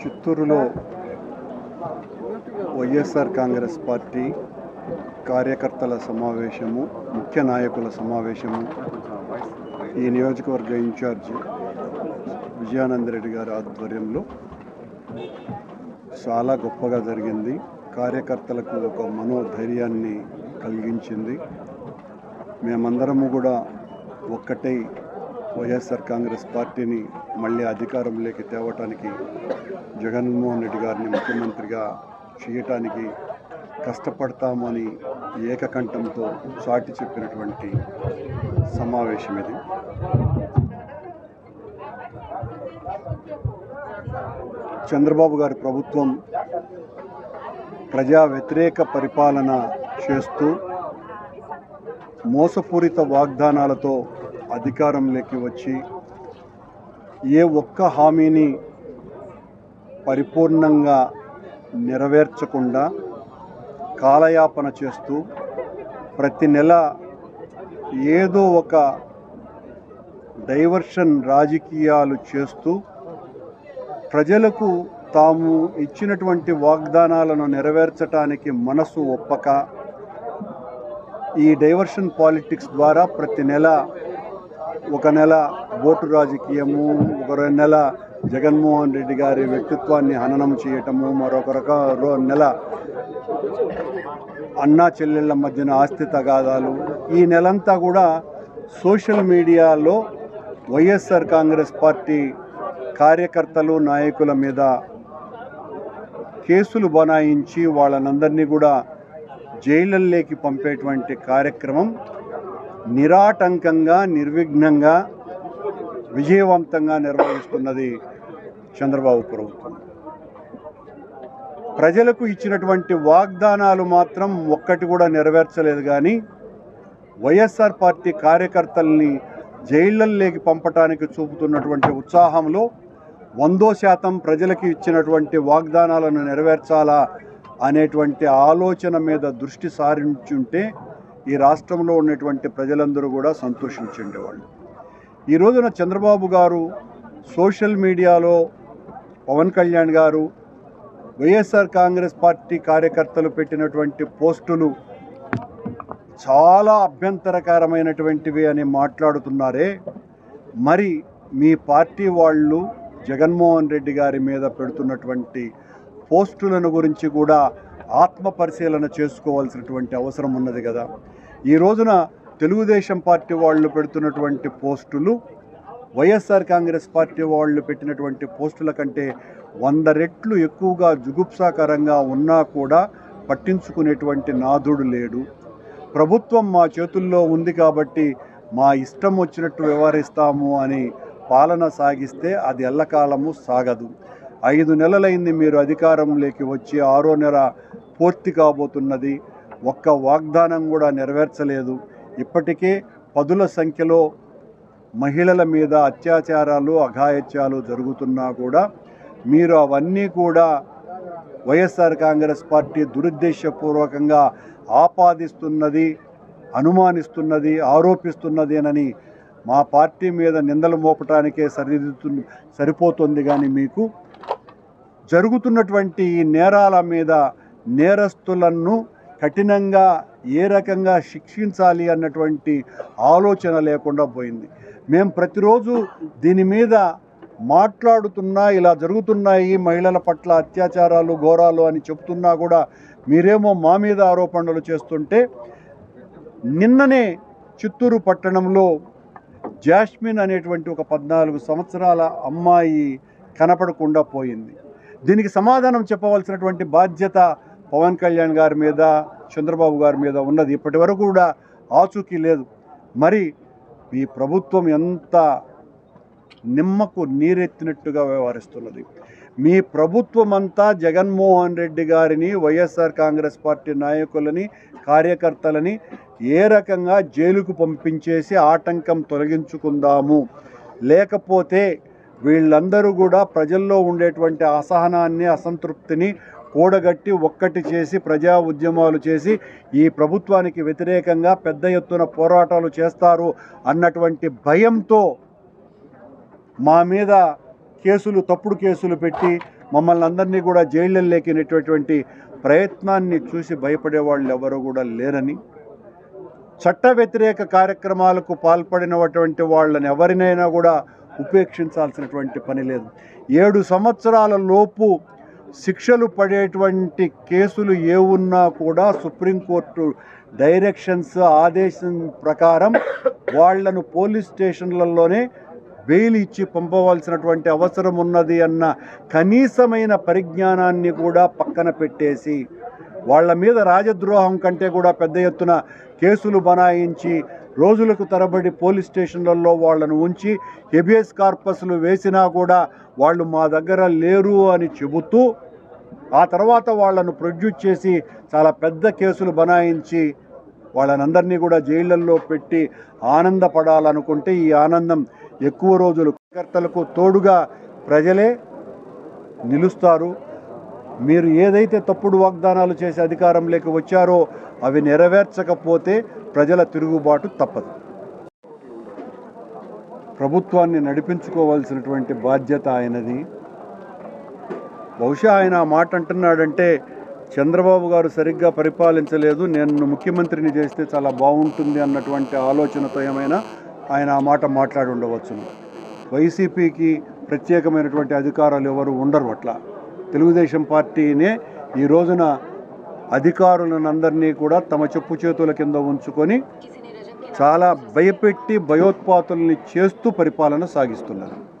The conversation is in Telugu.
చిత్తూరులో వైఎస్ఆర్ కాంగ్రెస్ పార్టీ కార్యకర్తల సమావేశము ముఖ్య నాయకుల సమావేశము ఈ నియోజకవర్గ ఇన్ఛార్జ్ విజయానంద రెడ్డి గారి ఆధ్వర్యంలో చాలా గొప్పగా జరిగింది. కార్యకర్తలకు ఒక మనోధైర్యాన్ని కలిగించింది. మేమందరము కూడా ఒక్కటై వైఎస్ఆర్ కాంగ్రెస్ పార్టీని మళ్ళీ అధికారంలోకి తేవటానికి జగన్మోహన్ రెడ్డి గారిని ముఖ్యమంత్రిగా చేయటానికి కష్టపడతామని ఏకకంఠంతో చాటి చెప్పినటువంటి సమావేశం ఇది. చంద్రబాబు గారి ప్రభుత్వం ప్రజా వ్యతిరేక పరిపాలన చేస్తూ మోసపూరిత వాగ్దానాలతో అధికారంలోకి వచ్చి ఏ ఒక్క హామీని పరిపూర్ణంగా నెరవేర్చకుండా కాలయాపన చేస్తూ ప్రతి నెల ఏదో ఒక డైవర్షన్ రాజకీయాలు చేస్తూ ప్రజలకు తాము ఇచ్చినటువంటి వాగ్దానాలను నెరవేర్చటానికి మనసు ఒప్పక ఈ డైవర్షన్ పాలిటిక్స్ ద్వారా ప్రతి నెల ఒక నెల ఓటు రాజకీయము ఒక నెల జగన్మోహన్ రెడ్డి గారి వ్యక్తిత్వాన్ని హననం చేయటము మరొక రక నెల అన్నా చెల్లెళ్ళ మధ్యన ఆస్తి తగాదాలు. ఈ నెలంతా కూడా సోషల్ మీడియాలో వైఎస్ఆర్ కాంగ్రెస్ పార్టీ కార్యకర్తలు నాయకుల మీద కేసులు బనాయించి వాళ్ళనందరినీ కూడా జైళ్ళల్లోకి పంపేటువంటి కార్యక్రమం నిరాటంకంగా నిర్విఘ్నంగా విజయవంతంగా నిర్వహిస్తున్నది చంద్రబాబు ప్రభుత్వం. ప్రజలకు ఇచ్చినటువంటి వాగ్దానాలు మాత్రం ఒక్కటి కూడా నెరవేర్చలేదు కానీ వైఎస్ఆర్ పార్టీ కార్యకర్తల్ని జైళ్ళల్లోకి పంపటానికి చూపుతున్నటువంటి ఉత్సాహంలో వందో శాతం ప్రజలకి ఇచ్చినటువంటి వాగ్దానాలను నెరవేర్చాలా అనేటువంటి ఆలోచన మీద దృష్టి సారించుంటే ఈ రాష్ట్రంలో ఉన్నటువంటి ప్రజలందరూ కూడా సంతోషించేవాళ్ళు ఈ రోజున చంద్రబాబు గారు సోషల్ మీడియాలో పవన్ కళ్యాణ్ గారు వైఎస్ఆర్ కాంగ్రెస్ పార్టీ కార్యకర్తలు పెట్టినటువంటి పోస్టులు చాలా అభ్యంతరకరమైనటువంటివి అని మాట్లాడుతున్నారే. మరి మీ పార్టీ వాళ్ళు జగన్మోహన్ రెడ్డి గారి మీద పెడుతున్నటువంటి పోస్టులను గురించి కూడా ఆత్మ పరిశీలన చేసుకోవాల్సినటువంటి అవసరం ఉన్నది కదా. ఈ రోజున తెలుగుదేశం పార్టీ వాళ్ళు పెడుతున్నటువంటి పోస్టులు వైఎస్ఆర్ కాంగ్రెస్ పార్టీ వాళ్ళు పెట్టినటువంటి పోస్టుల కంటే వంద రెట్లు ఎక్కువగా జుగుప్సాకరంగా ఉన్నా కూడా పట్టించుకునేటువంటి నాథుడు లేడు. ప్రభుత్వం మా చేతుల్లో ఉంది కాబట్టి మా ఇష్టం వచ్చినట్టు వ్యవహరిస్తాము అని పాలన సాగిస్తే అది ఎల్లకాలము సాగదు. ఐదు నెలలైంది మీరు అధికారంలోకి వచ్చి ఆరో నెల పూర్తి కాబోతున్నది. ఒక్క వాగ్దానం కూడా నెరవేర్చలేదు. ఇప్పటికే పదుల సంఖ్యలో మహిళల మీద అత్యాచారాలు అఘాయత్యాలు జరుగుతున్నా కూడా మీరు అవన్నీ కూడా వైఎస్ఆర్ కాంగ్రెస్ పార్టీ దురుద్దేశపూర్వకంగా ఆపాదిస్తున్నది అనుమానిస్తున్నది ఆరోపిస్తున్నదేనని మా పార్టీ మీద నిందలు మోపటానికే సరిదిద్దు సరిపోతుంది కానీ మీకు జరుగుతున్నటువంటి ఈ నేరాల మీద నేరస్తులను కఠినంగా ఏ రకంగా శిక్షించాలి అన్నటువంటి ఆలోచన లేకుండా పోయింది. మేము ప్రతిరోజు దీని మీద మాట్లాడుతున్నా ఇలా జరుగుతున్నాయి మహిళల పట్ల అత్యాచారాలు ఘోరాలు అని చెప్తున్నా కూడా మీరేమో మా మీద ఆరోపణలు చేస్తుంటే నిన్ననే చిత్తూరు పట్టణంలో జాస్మిన్ అనేటువంటి ఒక పద్నాలుగు సంవత్సరాల అమ్మాయి కనపడకుండా పోయింది. దీనికి సమాధానం చెప్పవలసినటువంటి బాధ్యత పవన్ కళ్యాణ్ గారి మీద చంద్రబాబు గారి మీద ఉన్నది ఇప్పటి వరకు కూడా ఆచూకీ లేదు. మరి ఈ ప్రభుత్వం ఎంత నిమ్మకు నీరెత్తినట్టుగా వ్యవహరిస్తున్నది? మీ ప్రభుత్వం అంతా జగన్మోహన్ రెడ్డి గారిని వైఎస్ఆర్ కాంగ్రెస్ పార్టీ నాయకులని కార్యకర్తలని ఏ రకంగా జైలుకు పంపించేసి ఆటంకం తొలగించుకుందాము? లేకపోతే వీళ్ళందరూ కూడా ప్రజల్లో ఉండేటువంటి అసహనాన్ని అసంతృప్తిని కూడగట్టి ఒక్కటి చేసి ప్రజా ఉద్యమాలు చేసి ఈ ప్రభుత్వానికి వ్యతిరేకంగా పెద్ద ఎత్తున పోరాటాలు చేస్తారు అన్నటువంటి భయంతో మా మీద కేసులు తప్పుడు కేసులు పెట్టి మమ్మల్ని అందరినీ కూడా జైళ్ళల్లోకినటువంటి ప్రయత్నాన్ని చూసి భయపడే వాళ్ళు ఎవరు కూడా లేరని చట్ట వ్యతిరేక కార్యక్రమాలకు పాల్పడినటువంటి వాళ్ళని ఎవరినైనా కూడా ఉపేక్షించాల్సినటువంటి పని లేదు. ఏడు సంవత్సరాల లోపు శిక్షలు పడేటువంటి కేసులు ఏ ఉన్నా కూడా సుప్రీంకోర్టు డైరెక్షన్స్ ఆదేశం ప్రకారం వాళ్ళను పోలీస్ స్టేషన్లలోనే బెయిల్ ఇచ్చి పంపవలసినటువంటి అవసరం ఉన్నది అన్న కనీసమైన పరిజ్ఞానాన్ని కూడా పక్కన పెట్టేసి వాళ్ళ మీద రాజద్రోహం కంటే కూడా పెద్ద ఎత్తున కేసులు బనాయించి రోజులకు తరబడి పోలీస్ స్టేషన్లలో వాళ్ళను ఉంచి హెబియస్ కార్పస్లు వేసినా కూడా వాళ్ళు మా దగ్గర లేరు అని చెబుతూ ఆ తర్వాత వాళ్ళను ప్రొడ్యూస్ చేసి చాలా పెద్ద కేసులు బనాయించి వాళ్ళనందరినీ కూడా జైళ్ళల్లో పెట్టి ఆనందపడాలనుకుంటే ఈ ఆనందం ఎక్కువ రోజులు కార్యకర్తలకు తోడుగా ప్రజలే నిలుస్తారు. మీరు ఏదైతే తప్పుడు వాగ్దానాలు చేసి అధికారంలోకి వచ్చారో అవి నెరవేర్చకపోతే ప్రజల తిరుగుబాటు తప్పదు. ప్రభుత్వాన్ని నడిపించుకోవాల్సినటువంటి బాధ్యత ఆయనది. బహుశా ఆయన ఆ మాట అంటున్నాడంటే చంద్రబాబు గారు సరిగ్గా పరిపాలించలేదు నేను ముఖ్యమంత్రిని చేస్తే చాలా బాగుంటుంది అన్నటువంటి ఆలోచనతో ఏమైనా ఆయన ఆ మాట మాట్లాడి ఉండవచ్చును. వైసీపీకి ప్రత్యేకమైనటువంటి అధికారాలు ఎవరు ఉండరు అట్లా. తెలుగుదేశం పార్టీనే ఈ రోజున అధికారులనందరినీ కూడా తమ చెప్పు చేతుల కింద ఉంచుకొని చాలా భయపెట్టి భయోత్పాతుల్ని చేస్తూ పరిపాలన సాగిస్తున్నారు.